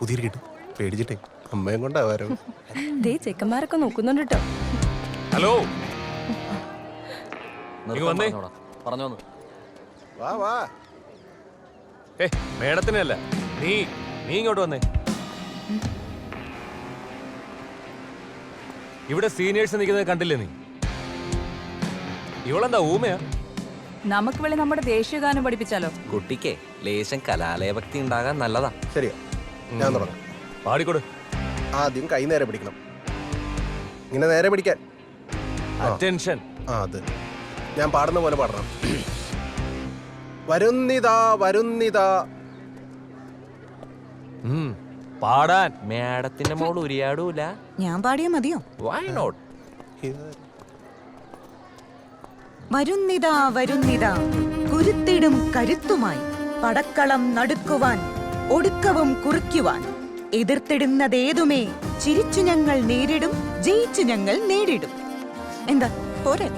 പുതിയ കിട്ടും. പേടിച്ചിട്ടേ. അമ്മയും കൊണ്ടാവാരോ ദേ ചെക്കന്മാരൊക്കെ നോക്കുന്നുണ്ട് കേട്ടോ ഹലോ വന്നേ. പറഞ്ഞോടാ. പറഞ്ഞു വാ വാ. ഏ മേഡത്തിനല്ല നീ നീ ഇങ്ങോട്ട് വന്നേ. ഇവിടെ സീനിയേഴ്സ് നിൽക്കുന്നത് കണ്ടില്ലേ നീ? ഇവളെന്താ ഊമയാ? നമുക്ക് വേളി നമ്മുടെ ദേശീയഗാനം പഠിപ്പിച്ചാലോ? കുട്ടിക്ക് ലേശം കലാലയഭക്തി ഉണ്ടാകാൻ നല്ലതാ. ശരിയാ. ഞാൻ തുടങ്ങാം. പാടിക്കൊടു. ആദ്യം കൈ നേരെ പിടിക്കണം. ഇങ്ങനെ നേരെ പിടിക്കാൻ. അറ്റൻഷൻ ആ അത്. ഞാൻ പാടുന്ന പോലെ പാടണം. വരുന്നിതാ വരുന്നിതാ. പാടാൻ. മേടത്തിന്റെ മോൾ ഉരിയാടൂല. ഞാൻ പാടിയാ മതിയോ? Why not വരുന്നിതാ വരുന്നിതാ. കുരുത്തിടും കരുത്തുമായി. പടക്കളം നടുക്കുവാൻ ഒടുക്കവും കുറിക്കുവാൻ. എതിർത്തിടുന്നതേതുമേ ചിരിച്ചു ഞങ്ങൾ നേരിടും ജയിച്ചു ഞങ്ങൾ നേരിടും. എന്താ പോരെ?